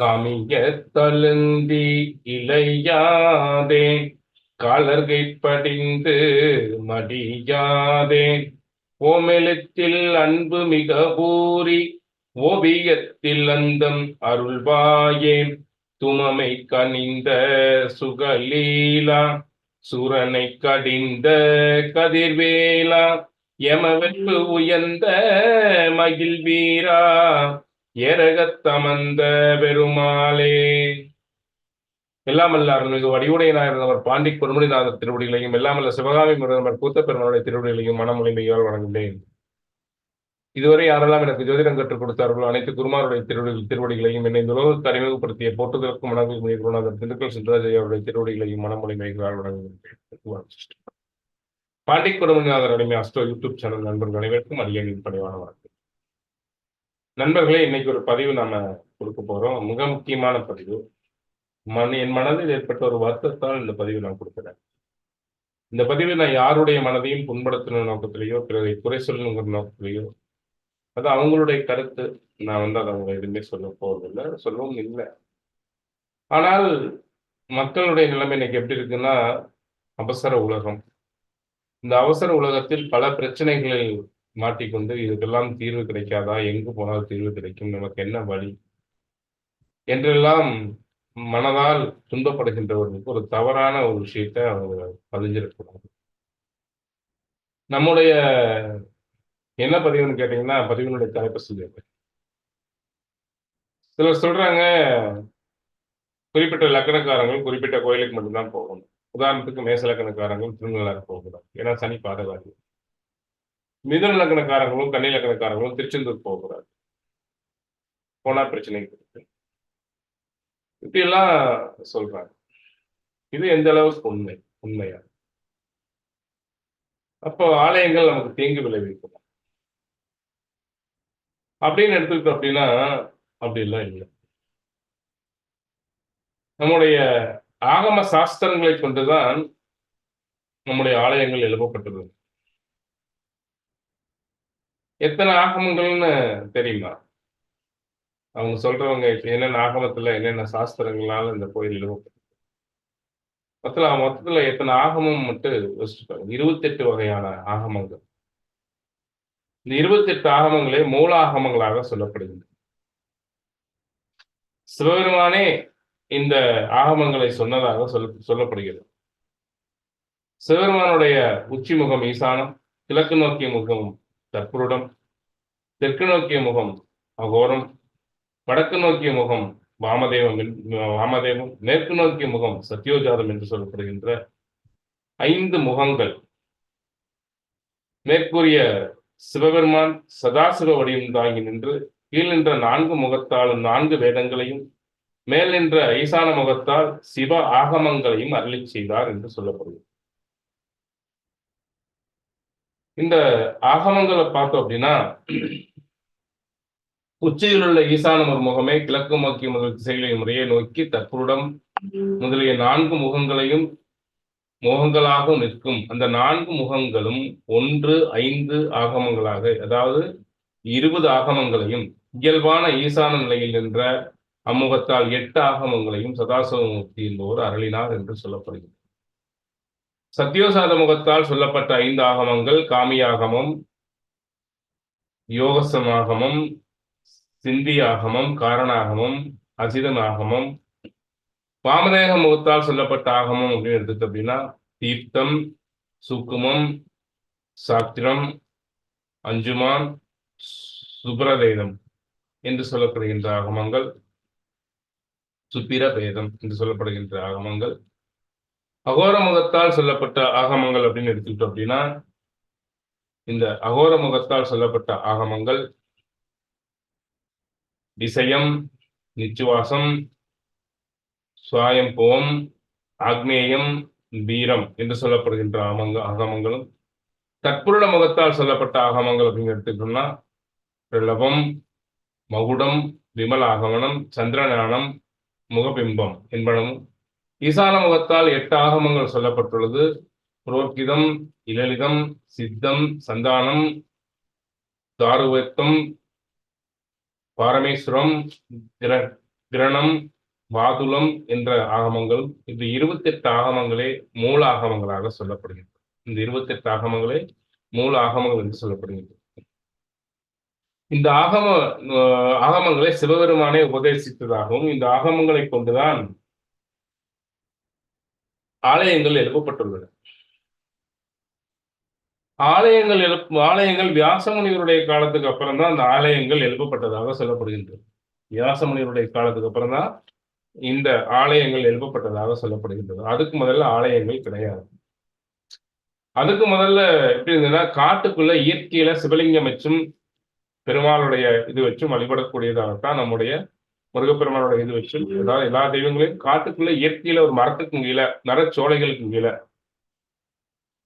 காமிய தழுந்தி இளையாதே காலர்கை படிந்து மடியாதே. ஓமெழுத்தில் அன்பு மிக பூரி ஓவியத்தில் அந்தம் அருள்வாயே. துமமை கனிந்த சுகலீலா சுரனை கடிந்த கதிர்வேலா. எமவெற்பு உயர்ந்த மகிழ்வீரா ஏரகத்தமந்த பெருமாளே. எல்லாமல்ல அருள்மிகு வடிவுடையனாயிருந்தவர் பாண்டி கொடுமுடிநாதர் திருவடிகளையும் எல்லாமல்ல சிவகாமி முருகன் கூத்த பெருமாளுடைய திருவடிகளையும் மனமொழிமையால் வணங்குகிறேன் இதுவரை யாரெல்லாம் எனக்கு ஜோதிடம் கற்றுக் கொடுத்தார்களோ அனைத்து குருமாருடைய திருவடி திருவடிகளையும் என்னை இந்த உலகத்தை அறிமுகப்படுத்திய போட்டுதற்கும் மனங்கள் குருநாதர் திண்டுக்கல் சுந்தராஜையாவுடைய திருவடிகளையும் மனமொழிமைகளால் வணங்குகிறேன் பாண்டி கொடுமுடிநாதர் அடிமை அஸ்டோ யூடியூப் சேனல் நண்பர்கள் அனைவருக்கும் அடியேன் பணிவான வணக்கம். நண்பர்களே இன்னைக்கு ஒரு பதிவு நாம கொடுக்க போறோம். மிக முக்கியமான பதிவு. மன என் மனதில் ஏற்பட்ட ஒரு வருத்தத்தால் இந்த பதிவு நான் கொடுக்குறேன். இந்த பதிவு நான் யாருடைய மனதையும் புண்படுத்தணும் நோக்கத்திலேயோ பிறரை குறை சொல்லணுங்கிற நோக்கத்திலேயோ அது அவங்களுடைய கருத்து. நான் வந்து அதை அவங்க எதுவுமே சொல்ல போவதில்லை. சொல்லவும் இல்லை. ஆனால் மக்களுடைய நிலைமை இன்னைக்கு எப்படி இருக்குன்னா அவசர உலகம். இந்த அவசர உலகத்தில் பல பிரச்சனைகளில் மாட்டிக்கொண்டு இதுக்கெல்லாம் தீர்வு கிடைக்காதா? எங்கு போனால் தீர்வு கிடைக்கும்? நமக்கு என்ன வழி? என்றெல்லாம் மனதால் துன்பப்படுகின்றவர்களுக்கு ஒரு தவறான ஒரு விஷயத்தை அவங்க பதிஞ்சிடக்கூடாது. நம்முடைய என்ன பதிவுன்னு கேட்டீங்கன்னா பதிவினுடைய தலைப்பு சொல்லிடுறேன் சிலர் சொல்றாங்க குறிப்பிட்ட லக்கணக்காரங்கள் குறிப்பிட்ட கோயிலுக்கு மட்டும்தான் போகணும். உதாரணத்துக்கு மேச லக்கணக்காரங்கள் திருநள்ளாறு போகக்கூடாது. ஏன்னா சனி பாதகாரி. மிதுன லக்னக்காரங்களும் கன்னி லக்னக்காரங்களும் திருச்செந்தூர் போகக்கூடாது. போனா பிரச்சனை இருக்கு இப்படியெல்லாம் சொல்றாங்க. இது எந்த அளவுக்கு உண்மை? உண்மையா? அப்போ ஆலயங்கள் நமக்கு தீங்கு விளைவிக்கும். அப்படின்னு எடுத்துக்கிட்டோம் அப்படின்னா அப்படிலாம் இல்லை. நம்முடைய ஆகம சாஸ்திரங்களை கொண்டுதான் நம்முடைய ஆலயங்கள் எழுப்பப்பட்டது எத்தனை ஆகமங்கள்னு தெரியுமா? அவங்க சொல்றவங்க என்னென்ன ஆகமத்துல என்னென்ன சாஸ்திரங்களால இந்த கோயில் எழுப்பப்பட்டது மொத்தத்துல மொத்தத்துல எத்தனை ஆகமம் மட்டும் யோசிச்சுப்பாங்க இருபத்தெட்டு வகையான ஆகமங்கள் இந்த இருபத்தெட்டு ஆகமங்களே மூல ஆகமங்களாக சொல்லப்படுகின்றன. சிவபெருமானே இந்த ஆகமங்களை சொன்னதாக சொல் சொல்லப்படுகிறது. சிவபெருமானுடைய உச்சி முகம் ஈசானம் கிழக்கு நோக்கிய முகம் தற்புருடம் தெற்கு நோக்கிய முகம் அகோரம். வடக்கு நோக்கிய முகம் வாமதேவம் வாமதேவம். மேற்கு நோக்கிய முகம் சத்யோஜாதம் என்று சொல்லப்படுகின்ற ஐந்து முகங்கள். மேற்கூறிய சிவபெருமான் சதாசிவ வடிவம் தாங்கி நின்று கீழ் நின்ற நான்கு முகத்தாலும் நான்கு வேதங்களையும் மேல் நின்ற ஐசான முகத்தால் சிவ ஆகமங்களையும் அருளி செய்தார் என்று சொல்லப்படுகிறது. இந்த ஆகமங்களை பார்த்தோம் அப்படின்னா உச்சியில் உள்ள ஈசான ஒரு முகமே கிழக்கு நோக்கிய முதல் திசைகளை முறையை நோக்கி தற்புருடம் முதலிய நான்கு முகங்களையும் முகங்களாக நிற்கும். அந்த நான்கு முகங்களும் ஒன்று ஐந்து ஆகமங்களாக அதாவது இருபது ஆகமங்களையும் இயல்பான ஈசான நிலையில் நின்ற அம்முகத்தால் எட்டு ஆகமங்களையும் சதாசிவமூர்த்தி என்பவர் அருளினார் என்று சொல்லப்படுகிறது. சத்தியோசாத முகத்தால் சொல்லப்பட்ட ஐந்து ஆகமங்கள் காமியாகமம் யோகசமாகமம் சிந்தியாகமம் காரணாகமம் அசிதம் ஆகமம் வாமதேக முகத்தால் சொல்லப்பட்ட ஆகமம் அப்படின்னு எடுத்துட்டு அப்படின்னா தீர்த்தம் சுக்குமம் சாத்திரம் அஞ்சுமான் சுப்ரவேதம் என்று சொல்லப்படுகின்ற ஆகமங்கள் சுப்பிர வேதம் என்று சொல்லப்படுகின்ற ஆகமங்கள் அகோர முகத்தால் சொல்லப்பட்ட ஆகமங்கள் அப்படின்னு எடுத்துக்கிட்டோம் அப்படின்னா இந்த அகோர முகத்தால் சொல்லப்பட்ட ஆகமங்கள் விசயம் நிச்சுவாசம் சுவாயம்புவம் ஆக்னேயம் வீரம் என்று சொல்லப்படுகின்ற ஆமங்க ஆகமங்களும் தற்புருட முகத்தால் சொல்லப்பட்ட ஆகமங்கள் அப்படின்னு எடுத்துக்கிட்டோம்னா பிரலபம் மகுடம் விமலாகமனம் சந்திரஞானம் முகபிம்பம் என்பனவும் ஈசான முகத்தால் எட்டு ஆகமங்கள் சொல்லப்பட்டுள்ளது. புரோக்கிதம் இலலிதம் சித்தம் சந்தானம் தாருவத்தம் பாரமேஸ்வரம் திர கிரணம் வாதுலம் என்ற ஆகமங்கள். இந்த இருபத்தெட்டு ஆகமங்களே மூல ஆகமங்களாக சொல்லப்படுகிறது இந்த இருபத்தெட்டு ஆகமங்களே மூல ஆகமங்கள் என்று சொல்லப்படுகிறது இந்த ஆகம ஆகமங்களை சிவபெருமானே உபதேசித்ததாகவும் இந்த ஆகமங்களை கொண்டுதான் ஆலயங்கள் எழுப்பப்பட்டுள்ளன. ஆலயங்கள் எழுப்பு ஆலயங்கள் வியாசமுனிவருடைய காலத்துக்கு அப்புறம் தான் அந்த ஆலயங்கள் எழுப்பப்பட்டதாக சொல்லப்படுகின்றது. வியாசமுனிவருடைய காலத்துக்கு அப்புறம் தான் இந்த ஆலயங்கள் எழுப்பப்பட்டதாக சொல்லப்படுகின்றது. அதுக்கு முதல்ல ஆலயங்கள் கிடையாது. அதுக்கு முதல்ல எப்படி இருந்ததுன்னா காட்டுக்குள்ள இயற்கையில சிவலிங்கம் வச்சும் பெருமாளுடைய இது வச்சும் வழிபடக்கூடியதாகத்தான் நம்முடைய முருகப்பெருமானோட இது வச்சும் அதாவது எல்லா தெய்வங்களையும் காட்டுக்குள்ள இயற்கையில ஒரு மரத்துக்கு கீழே மரச்சோலைகளுக்கு கீழே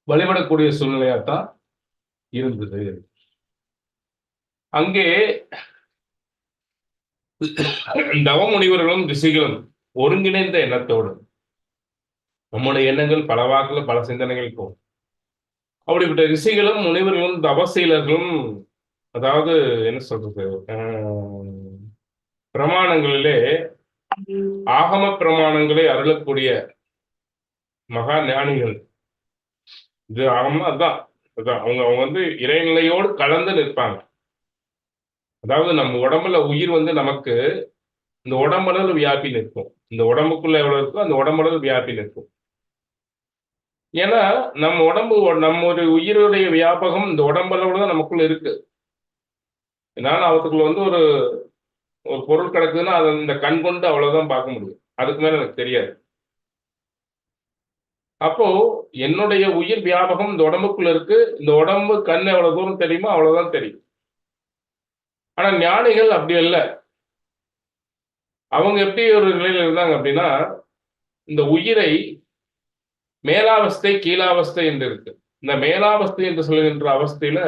வழிபடக்கூடிய சூழ்நிலையாத்தான் இருந்தது. அங்கே தவ முனிவர்களும் ரிஷிகளும் ஒருங்கிணைந்த எண்ணத்தோடு நம்முடைய எண்ணங்கள் பல வாக்குல பல சிந்தனைகள் போகும் அப்படிப்பட்ட ரிஷிகளும் முனிவர்களும் தவசீலர்களும் அதாவது என்ன சொல்றது? பிரமாணங்களிலே ஆகம பிரமாணங்களை அருளக்கூடிய மகா ஞானிகள். இது ஆகம்னா அதான் அதுதான். அவங்க அவங்க வந்து இறைநிலையோடு கலந்து நிற்பாங்க. அதாவது நம்ம உடம்புல உயிர் வந்து நமக்கு இந்த உடம்புல வியாபி நிற்கும். இந்த உடம்புக்குள்ள எவ்வளவு இருக்கோ அந்த உடம்புல வியாபி நிற்கும். ஏன்னா நம்ம உடம்பு நம்ம ஒரு உயிருடைய வியாபகம் இந்த உடம்புல தான் நமக்குள்ள இருக்கு. என்னால அவத்துக்குள்ள வந்து ஒரு ஒரு பொருள் கிடக்குதுன்னா அதை இந்த கண் கொண்டு அவ்வளவுதான் பார்க்க முடியும். அதுக்கு மேல எனக்கு தெரியாது. அப்போ என்னுடைய உயிர் வியாபகம் இந்த உடம்புக்குள்ள இருக்கு. இந்த உடம்பு கண் எவ்வளவு தூரம் தெரியுமோ அவ்வளவுதான் தெரியும். ஆனா ஞானிகள் அப்படி இல்லை அவங்க எப்படி ஒரு நிலையில இருந்தாங்க அப்படின்னா இந்த உயிரை மேலாவஸ்தை கீழாவஸ்தை என்று இருக்கு. இந்த மேலாவஸ்தை என்று சொல்லுகின்ற அவஸ்தையில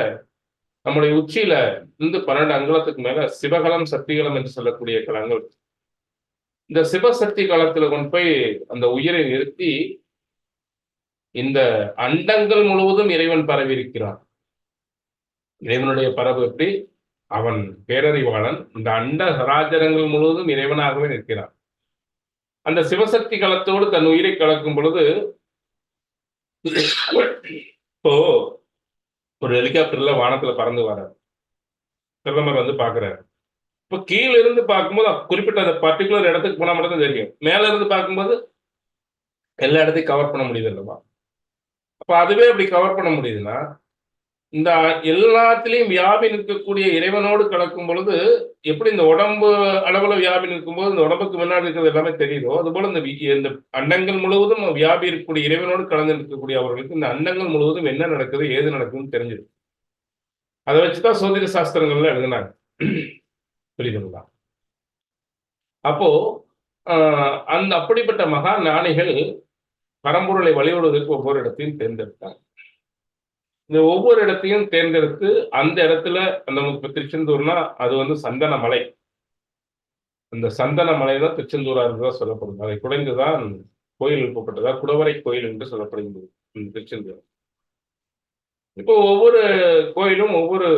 நம்முடைய உச்சியில இருந்து பன்னெண்டு அங்குலத்துக்கு மேல சிவகலம் சக்திகலம் என்று சொல்லக்கூடிய கலங்கள் இந்த சிவசக்தி காலத்துல கொண்டு போய் அந்த உயிரை நிறுத்தி இந்த அண்டங்கள் முழுவதும் இறைவன் பரவி இருக்கிறான் இறைவனுடைய பரவு எப்படி? அவன் பேரறிவாளன். இந்த அண்ட சராஜரங்கள் முழுவதும் இறைவனாகவே நிற்கிறான். அந்த சிவசக்தி களத்தோடு தன் உயிரை கலக்கும் பொழுது இப்போ ஒரு ஹெலிகாப்டர்ல வானத்துல பறந்து வராரு பிரதமர் வந்து பாக்குறாரு இப்போ கீழ இருந்து பார்க்கும்போது குறிப்பிட்ட அந்த பர்டிகுலர் இடத்துக்கு போனா மட்டும் தான் தெரியும். மேல இருந்து பார்க்கும்போது எல்லா இடத்தையும் கவர் பண்ண முடியுது இல்லவா அப்ப அதுவே அப்படி கவர் பண்ண முடியுதுன்னா இந்த எல்லாத்திலையும் வியாபி நிற்கக்கூடிய இறைவனோடு கலக்கும் பொழுது எப்படி இந்த உடம்பு அளவுல வியாபி நிற்கும்போது இந்த உடம்புக்கு முன்னாடி இருக்கிறது எல்லாமே தெரியுதோ? அதுபோல இந்த இந்த அண்டங்கள் முழுவதும் வியாபி இருக்கக்கூடிய இறைவனோடு கலந்து இருக்கக்கூடிய அவர்களுக்கு இந்த அண்டங்கள் முழுவதும் என்ன நடக்குது ஏது நடக்குதுன்னு தெரிஞ்சிடும் அதை வச்சுதான் சோதிட சாஸ்திரங்கள்ல எழுதினாங்க. புரியுதுங்களா? அப்போ ஆஹ், அந்த அப்படிப்பட்ட மகா ஞானிகள் பரம்பொருளை வழிபடுவதற்கு ஒவ்வொரு இடத்தையும் தேர்ந்தெடுத்தாங்க. இந்த ஒவ்வொரு இடத்தையும் தேர்ந்தெடுத்து அந்த இடத்துல அந்த இப்ப திருச்செந்தூர்னா அது வந்து சந்தன மலை. அந்த சந்தன மலை தான் திருச்செந்தூரா இருந்ததா சொல்லப்படுது. அதை குடைந்துதான் கோயில் எழுப்பப்பட்டதா குடவரை கோயில் என்று சொல்லப்படுகிறது இந்த திருச்செந்தூர். இப்போ ஒவ்வொரு கோயிலும் ஒவ்வொரு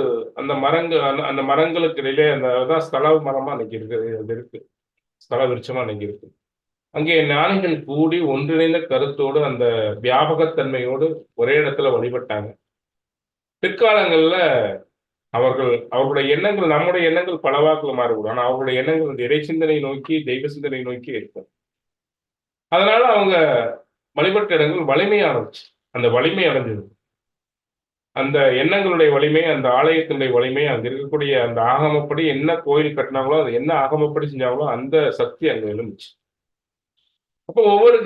அந்த மரங்கள் அந்த அந்த மரங்களுக்கு இடையிலே அந்த அதான் ஸ்தல மரமா அன்னைக்கு இருக்கு. அது இருக்கு. ஸ்தல விருட்சமா அன்னைக்கு இருக்கு. அங்கே ஞானிகள் கூடி ஒன்றிணைந்த கருத்தோடு அந்த வியாபகத்தன்மையோடு ஒரே இடத்துல வழிபட்டாங்க. பிற்காலங்கள்ல அவர்கள் அவர்களுடைய எண்ணங்கள் நம்முடைய எண்ணங்கள் பலவாக்கில் மாறுபடும். ஆனால் அவர்களுடைய எண்ணங்கள் இந்த இறை சிந்தனை நோக்கி தெய்வ சிந்தனை நோக்கி இருக்கும் அதனால அவங்க வழிபட்ட இடங்கள் வலிமையானது. அந்த வலிமை அடைஞ்சது. அந்த எண்ணங்களுடைய வலிமை அந்த ஆலயத்தினுடைய வலிமை அங்க இருக்கக்கூடிய அந்த ஆகமப்படி என்ன கோயில் கட்டினாங்களோ அது என்ன ஆகமப்படி செஞ்சாங்களோ அந்த சக்தி அங்க எழுந்துச்சு. அப்போ ஒவ்வொரு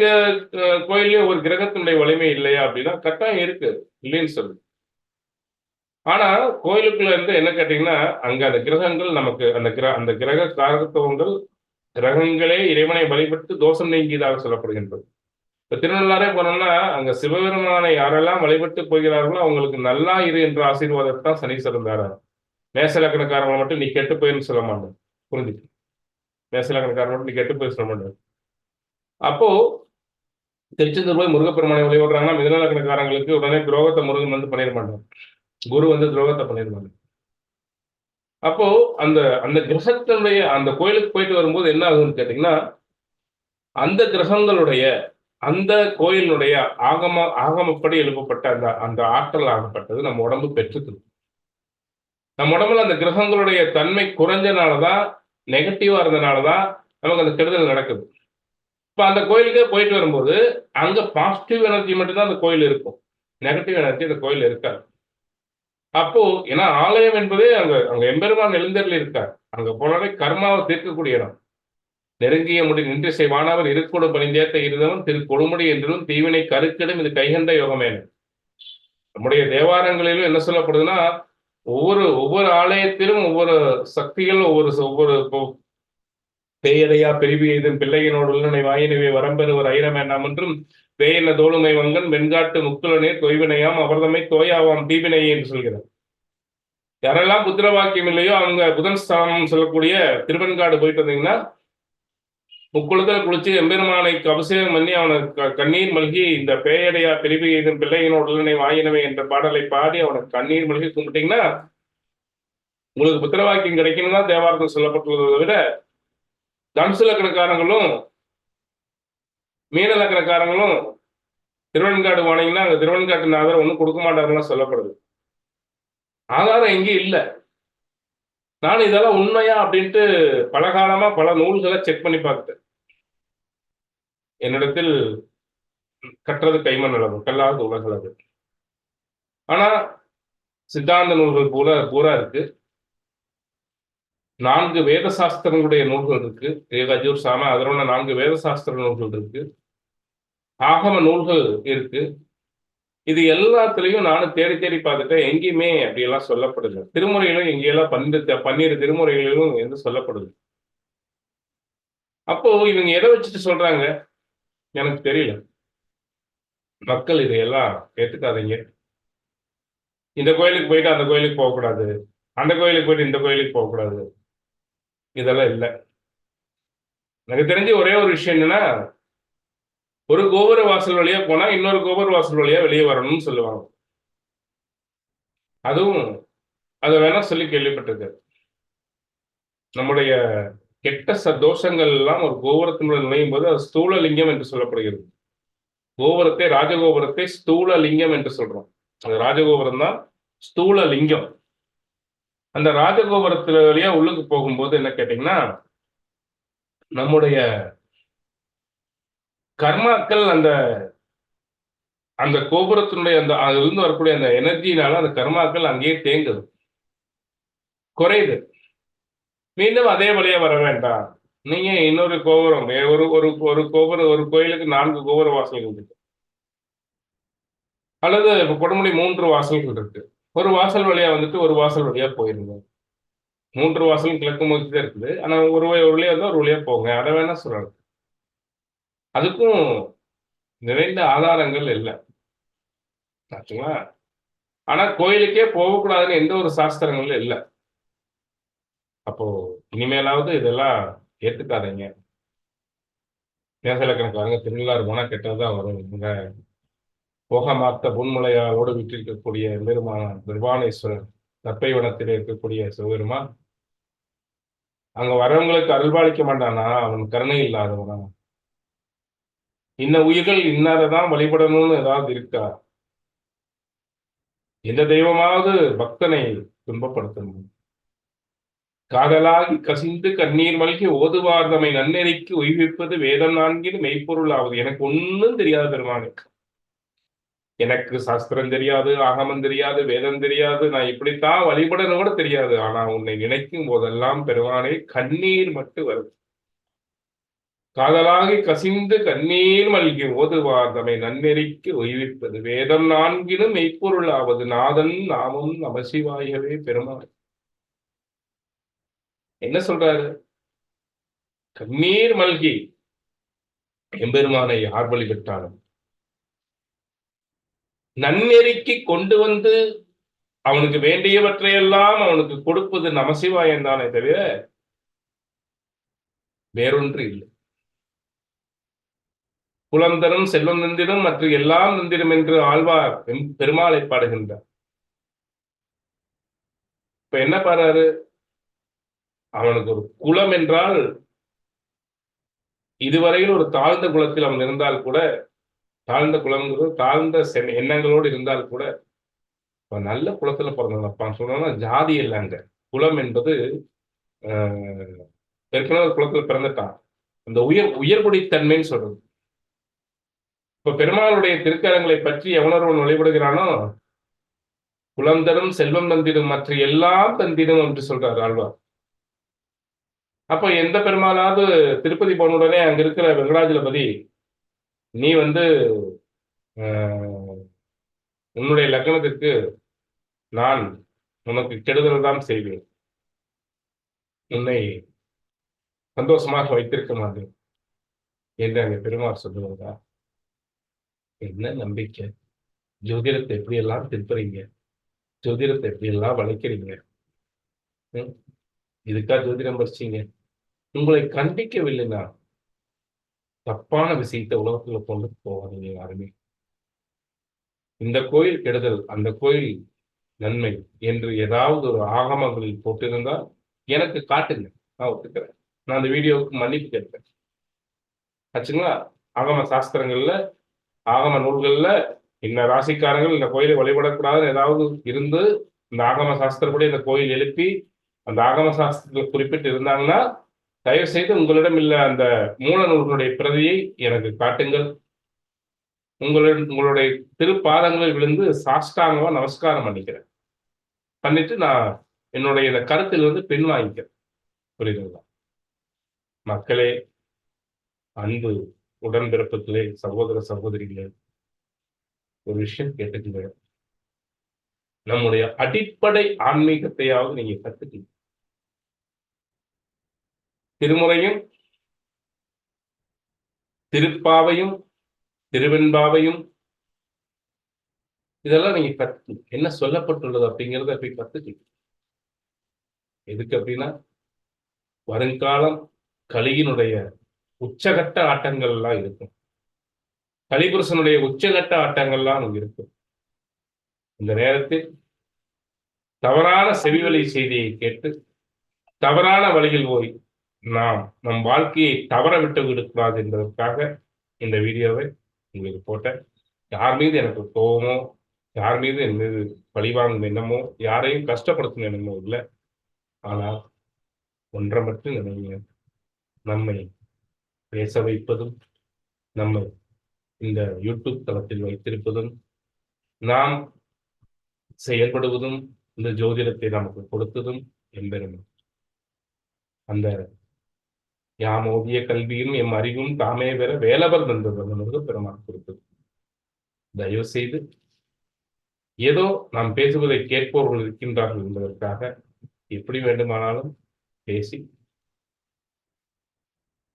கோயிலையும் ஒரு கிரகத்தினுடைய வலிமை இல்லையா அப்படின்னா கட்டாயம் இருக்கு. இல்லைன்னு சொல்லு ஆனா கோயிலுக்குள்ள இருந்து என்ன கேட்டீங்கன்னா அங்க அந்த கிரகங்கள் நமக்கு அந்த கிர அந்த கிரக காரகத்துவங்கள் கிரகங்களே இறைவனை வழிபட்டு தோஷம் நீங்கியதாக சொல்லப்படுகின்றது. இப்ப திருநள்ளாரே போனோம்னா அங்க சிவபெருமானை யாரெல்லாம் வழிபட்டு போகிறார்களோ அவங்களுக்கு நல்லா இரு என்ற ஆசீர்வாதத்தை தான் சனீஸ்வரன் தாரா மேச மட்டும் நீ கெட்டு போயின்னு சொல்ல மாட்டேன். புரிஞ்சுக்க மேசலக்கணக்காரன் மட்டும் நீ கெட்டு போய் சொல்ல மாட்டேன். அப்போ திருச்செந்தூர் போய் முருகப்பெருமானை வழிபடுறாங்கன்னா மிதனலக்கணக்காரங்களுக்கு உடனே துரோகத்தை முருகன் வந்து பண்ணிட மாட்டான். குரு வந்து துரோகத்தை பண்ணிட அப்போ அந்த அந்த கிரகத்தினுடைய அந்த கோயிலுக்கு போயிட்டு வரும்போது என்ன ஆகுதுன்னு கேட்டீங்கன்னா அந்த கிரகங்களுடைய அந்த கோயிலினுடைய ஆகம ஆகமப்படி எழுப்பப்பட்ட அந்த அந்த ஆற்றல் ஆகப்பட்டது நம்ம உடம்பு பெற்றுக்குது. நம்ம உடம்புல அந்த கிரகங்களுடைய தன்மை குறைஞ்சனாலதான் நெகட்டிவா இருந்தனாலதான் நமக்கு அந்த கெடுதல் நடக்குது. இப்ப அந்த கோயிலுக்கே போயிட்டு வரும்போது அங்க பாசிட்டிவ் எனர்ஜி மட்டும்தான் அந்த கோயில் இருக்கும். நெகட்டிவ் எனர்ஜி அந்த கோயில் இருக்காது. அப்போ ஏன்னா ஆலயம் என்பதே அங்க அங்க எம்பெருமான் எழுந்தரில் இருக்கார். அங்க போனாலே கர்மாவை தீர்க்கக்கூடிய இடம். நெருங்கிய முடி நின்று செய்வானவர் இருக்கொடு பணிந்தேத்த இருந்தவன் திரு கொடுமுடி என்றும் தீவினை கருக்கிடும் இது கைகண்ட யோகமேனு நம்முடைய தேவாரங்களிலும் என்ன சொல்லப்படுதுன்னா ஒவ்வொரு ஒவ்வொரு ஆலயத்திலும் ஒவ்வொரு சக்திகள் ஒவ்வொரு ஒவ்வொரு பேயதையா பேயடையா பெருவி எய்தும் பிள்ளையினோடு உள்ளனை வாயினவே வரம்பெறுவர் ஐரம் என்றும் வேயன தோளுமை வங்கன் வெண்காட்டு முக்குலனே தொய்வினையாம் அவர்தமை தோயாவாம் தீவினையே என்று சொல்கிறார். யாரெல்லாம் புத்திர வாக்கியம் இல்லையோ அவங்க புதன் ஸ்தானம் சொல்லக்கூடிய திருவெண்காடு போயிட்டு வந்தீங்கன்னா முக்குளத்தில் குளிச்சு எம்பெருமானை அபிஷேகம் பண்ணி அவனை க- கண்ணீர் மல்கி இந்த பேயடையா பிரிவு இதன் பிள்ளையினோட உடனே வாயினவை என்ற பாடலை பாடி அவனுக்கு கண்ணீர் மல்கி கும்பிட்டீங்கன்னா உங்களுக்கு புத்திரவாக்கியம் கிடைக்கணும்னா தான் தேவாரத்தில் சொல்லப்பட்டுள்ளதை விட தனுசுலக்கணக்காரங்களும் மீன லக்கணக்காரங்களும் திருவெண்காடு போனீங்கன்னா அங்க திருவெண்காட்டு ஆதாரம் ஒன்றும் கொடுக்க மாட்டாருலாம் சொல்லப்படுது. ஆதாரம் எங்கேயும் இல்லை. நான் இதெல்லாம் உண்மையா அப்படின்ட்டு பல காலமா பல நூல்களை செக் பண்ணி பார்த்தேன் என்னிடத்தில் கற்றது கைமண் அளவு கல்லாத உலகளவு. ஆனா சித்தாந்த நூல்கள் பூரா பூரா இருக்கு. நான்கு வேத சாஸ்திரங்களுடைய நூல்கள் இருக்கு. ஏகாஜூர் சாம அதனோட நான்கு வேத சாஸ்திர நூல்கள் இருக்கு. ஆகம நூல்கள் இருக்கு. இது எல்லாத்துலயும் நானும் தேடி தேடி பார்த்துட்டேன். எங்கேயுமே அப்படியெல்லாம் சொல்லப்படுது. திருமுறையிலும் எங்கேயெல்லாம் பன்னெண்டு பன்னிரு திருமுறைகளிலும் வந்து சொல்லப்படுது. அப்போ இவங்க எதை வச்சுட்டு சொல்றாங்க? எனக்கு தெரியல. மக்கள் இதையெல்லாம் ஏத்துக்காதீங்க. இந்த கோயிலுக்கு போயிட்டு அந்த கோயிலுக்கு போகக்கூடாது. அந்த கோயிலுக்கு போயிட்டு இந்த கோயிலுக்கு போகக்கூடாது. இதெல்லாம் இல்லை. எனக்கு தெரிஞ்ச ஒரே ஒரு விஷயம் என்னன்னா ஒரு கோபுர வாசல் வழியா போனா இன்னொரு கோபுர வாசல் வழியா வெளியே வரணும்னு சொல்லுவாங்க. அதுவும் அதை வேணா சொல்லி கேள்விப்பட்டிருக்கு நம்முடைய கெட்ட சதோஷங்கள் எல்லாம் ஒரு கோபுரத்தினுடைய நுழையும் போது அது ஸ்தூல லிங்கம் என்று சொல்லப்படுகிறது. கோபுரத்தை ராஜகோபுரத்தை ஸ்தூல லிங்கம் என்று சொல்றோம். அது ராஜகோபுரம் தான் ஸ்தூல லிங்கம் அந்த ராஜகோபுரத்துல வழியா உள்ளுக்கு போகும்போது என்ன கேட்டீங்கன்னா நம்முடைய கர்மாக்கள் அந்த அந்த கோபுரத்தினுடைய அந்த அதிலிருந்து வரக்கூடிய அந்த எனர்ஜினால அந்த கர்மாக்கள் அங்கேயே தேங்குது. குறையுது. மீண்டும் அதே வழியா வர வேண்டாம். நீங்க இன்னொரு கோபுரம் ஒரு ஒரு ஒரு கோபுரம் ஒரு கோயிலுக்கு நான்கு கோபுர வாசல்கள் இருக்கு. அல்லது இப்ப கொடுமுடி மூன்று வாசல்கள் இருக்கு. ஒரு வாசல் வழியா வந்துட்டு ஒரு வாசல் வழியா போயிருங்க. மூன்று வாசலும் கிழக்கு நோக்கி தான் இருக்குது. ஆனா ஒரு வழி- ஒரு வழியா இருந்தா ஒரு வழியா போங்க. அதை வேணா சொல்றாங்க அதுக்கும் நிறைந்த ஆதாரங்கள் இல்லை. ஆச்சுங்களா? ஆனா கோயிலுக்கே போகக்கூடாதுன்னு எந்த ஒரு சாஸ்திரங்களும் இல்லை. அப்போ இனிமேலாவது இதெல்லாம் ஏத்துக்காதீங்க. மேசலக்கணக்காரங்க திருநள்ளாறு போனா கெட்டதுதான் வரும். போகமாத்த போக மாத்த விட்டிருக்கக்கூடிய பெருமான நிர்வாணேஸ்வரர் தப்பை வனத்தில் இருக்கக்கூடிய சிவபெருமான். அங்க வரவங்களுக்கு அருள்பாலிக்க மாட்டானா அவன் கருணை இல்லாதவனா. இன்ன உயிர்கள் இன்னாரதான் வழிபடணும்னு ஏதாவது இருக்கா? எந்த தெய்வமாவது பக்தனை துன்பப்படுத்தணும். காதலாகி கசிந்து கண்ணீர் மல்கி ஓதுவார் தம்மை நன்னெறிக்கு உய்விப்பது வேதம் நான்கின் மெய்ப்பொருள் ஆகுது எனக்கு ஒண்ணும் தெரியாது பெருமானுக்கு எனக்கு சாஸ்திரம் தெரியாது ஆகமம் தெரியாது வேதம் தெரியாது. நான் இப்படித்தான் வழிபடணும் கூட தெரியாது. ஆனா உன்னை நினைக்கும் போதெல்லாம் பெருமானே கண்ணீர் மட்டும் வருது காதலாகி கசிந்து கண்ணீர் மல்கி ஓதுவார் தம்மை நன்னெறிக்கு ஒய்விப்பது வேதம் நான்கிலும் மெய்ப்பொருள் ஆவது நாதன் நாமம் நமசிவாயவே பெருமாள். என்ன சொல்றாரு? கண்ணீர் மல்கி எம்பெருமானை யார் வழிபட்டாலும் நன்னெறிக்கு கொண்டு வந்து அவனுக்கு வேண்டியவற்றையெல்லாம் அவனுக்கு கொடுப்பது நமசிவாயம் தானே தவிர வேறொன்று இல்லை. புலந்தரும் செல்வம் நந்திரும் மற்ற எல்லாம் நந்திரும் என்று ஆழ்வார் பெருமாளை பாடுகின்றார். இப்ப என்ன பாடுறாரு? அவனுக்கு ஒரு குலம் என்றால் இதுவரையில் ஒரு தாழ்ந்த குலத்தில் அவன் இருந்தால் கூட தாழ்ந்த குலம்ங்கிறது தாழ்ந்த எண்ணங்களோடு இருந்தால் கூட இப்போ நல்ல குலத்துல பிறந்தவங்கப்பான்னு சொன்னோம்னா ஜாதி இல்லைங்க குலம் என்பது ஆஹ், ஏற்கனவே ஒரு குலத்துல பிறந்துட்டான். அந்த உயர் உயர்குடித்தன்மைன்னு சொல்றது. இப்ப பெருமாளுடைய திருக்கரங்களை பற்றி எவனொருவன் வழிபடுகிறானோ குலம் தரும் செல்வம் தந்திடும் மற்ற எல்லாம் தந்திடும் என்று சொல்றார் ஆழ்வார். அப்ப எந்த பெருமாளாவது திருப்பதி போன உடனே அங்க இருக்கிற வெங்கடாஜலபதி நீ வந்து ஆஹ், உன்னுடைய லக்னத்திற்கு நான் உனக்கு கெடுதல் தான் செய்வேன். உன்னை சந்தோஷமாக வைத்திருக்க மாட்டேன் என்று அங்கே பெருமாள் சொல்லுவதா? என்ன நம்பிக்கை? ஜோதிடத்தை எப்படியெல்லாம் திருப்புறீங்க ஜோதிடத்தை எப்படியெல்லாம் வளைக்கிறீங்க? ம்? இதுக்கா ஜோதிடம் படிச்சீங்க? உங்களை கண்டிக்கவில்லைன்னா தப்பான விஷயத்தை உலகத்துல கொண்டு போவாதீங்க யாருமே. இந்த கோயில் கெடுதல் அந்த கோயில் நன்மை என்று ஏதாவது ஒரு ஆகமங்களில் போட்டிருந்தால் எனக்கு காட்டுங்க. நான் ஒத்துக்கிறேன். நான் அந்த வீடியோவுக்கு மன்னிப்பு கேட்பேன் ஆச்சுங்களா? ஆகம சாஸ்திரங்கள்ல ஆகம நூல்கள்ல இந்த ராசிக்காரங்கள் இந்த கோயிலை வழிபடக்கூடாதுன்னு ஏதாவது இருந்து இந்த ஆகம சாஸ்திரப்படி இந்த கோயில் எழுப்பி அந்த ஆகம சாஸ்திரத்தில் குறிப்பிட்டு இருந்தாங்கன்னா தயவு செய்து உங்களிடம் இல்ல அந்த மூல நூல்களுடைய பிரதியை எனக்கு காட்டுங்கள். உங்களுடைய உங்களுடைய திருப்பாதங்களில் விழுந்து சாஷ்டாங்கமா நமஸ்காரம் பண்ணிக்கிறேன். பண்ணிட்டு நான் என்னுடைய இந்த கருத்தில் வந்து பின் வாங்கிக்கிறேன். புரியுதுங்களா? மக்களே அன்பு உடன்பிறப்புகளே சகோதர சகோதரிகளே ஒரு விஷயம் கேட்டுக்கங்க நம்முடைய அடிப்படை ஆன்மீகத்தையாவது நீங்க கத்துக்கீங்க திருமுறையும் திருப்பாவையும் திருவெண்பாவையும் இதெல்லாம் நீங்க கத்து என்ன சொல்லப்பட்டுள்ளது அப்படிங்கிறத போய் கத்துக்கிட்டு எதுக்கு அப்படின்னா வருங்காலம் கலியினுடைய உச்சகட்ட ஆட்டங்கள் எல்லாம் இருக்கும். கலிபுருஷனுடைய உச்சகட்ட ஆட்டங்கள்லாம் அங்க இருக்கும். இந்த நேரத்தில் தவறான செவிவழி செய்தியை கேட்டு தவறான வழியில் போய் நாம் நம் வாழ்க்கையை தவற விட்டு விடக்கூடாது என்பதற்காக இந்த வீடியோவை உங்களுக்கு போட்டேன். யார் மீது எனக்கு கோபமோ யார் மீது என் மீது பழிவாங்கும் எண்ணமோ யாரையும் கஷ்டப்படுத்தும் எண்ணமோ இல்லை. ஆனால் ஒன்றை மட்டும் நினைங்க நம்மை பேச வைப்பதும் நம்மை இந்த யூடியூப் தளத்தில் வைத்திருப்பதும் நாம் செயல்படுவதும் இந்த ஜோதிடத்தை நமக்கு கொடுத்ததும் என்பெருமை அந்த யாம் ஓதிய கல்வியும் எம் அறிவும் தாமே பெற வேலவர் தந்தது பெருமாள் கொடுத்தது தயவு செய்து ஏதோ நாம் பேசுவதை கேட்பவர்கள் இருக்கின்றார்கள் என்பதற்காக எப்படி வேண்டுமானாலும் பேசி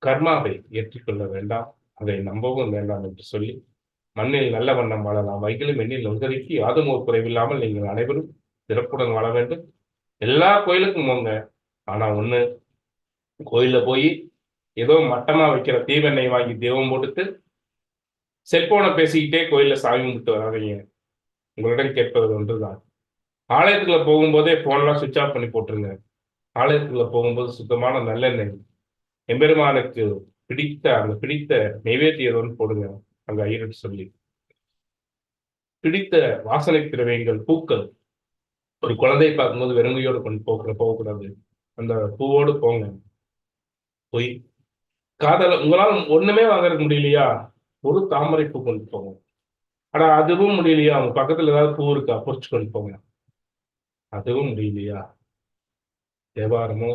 கர்மாவை ஏற்றுக்கொள்ள வேண்டாம் அதை நம்பவும் வேண்டாம் என்று சொல்லி மண்ணில் நல்ல வண்ணம் வாழலாம் வைகளும் எண்ணில் நுகரிக்கு யாதும் ஒரு குறைவில்லாமல் நீங்கள் அனைவரும் சிறப்புடன் வாழ வேண்டும். எல்லா கோயிலுக்கும் போங்க. ஆனா ஒண்ணு கோயில்ல போய் ஏதோ மட்டமா வைக்கிற தீவெண்ணெய் வாங்கி தெய்வம் போட்டுட்டு செல்போனை பேசிக்கிட்டே கோயில்ல சாமி கும்பிட்டு வராதீங்க. உங்களிடம் கேட்பது ஒன்றுதான். ஆலயத்துக்குள்ள போகும்போதே போன்லாம் சுவிட்ச் ஆஃப் பண்ணி போட்டுருங்க. ஆலயத்துக்குள்ள போகும்போது சுத்தமான நல்லெண்ணெய். எம்பெருமானுக்கு பிடித்த அந்த பிடித்த நைவேத்தியம் போடுங்க. அங்க ஐயர்கிட்ட சொல்லி. பிடித்த வாசனை திரவியங்கள் பூக்கள். ஒரு குழந்தையை பார்க்கும்போது வெறுங்கையோடு கொண்டு போகிற போகக்கூடாது. அந்த பூவோடு போங்க. போய் காதல உங்களால் ஒண்ணுமே வாங்குறதுக்கு முடியலையா? ஒரு தாமரை பூ கொண்டு போங்க. ஆனா அதுவும் முடியலையா? உங்க பக்கத்துல ஏதாவது பூ இருக்கா? பொறிச்சு கொண்டு போங்க. அதுவும் முடியலையா? தேவாரமோ?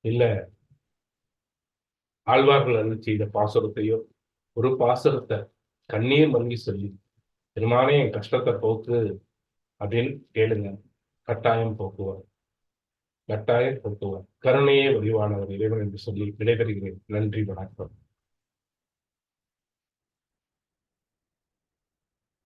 இல்ல. ஆழ்வார்கள் அருள் செய்த பாசுரத்தையோ ஒரு பாசுரத்தை கண்ணீர் மல்கி சொல்லி பெருமானே என் கஷ்டத்தை போக்கு அப்படின்னு கேளுங்க. கட்டாயம் போக்குவார். கட்டாயம் கருணையே வடிவானவர் இறைவன் என்று சொல்லி விடைபெறுகிறேன். நன்றி வணக்கம்.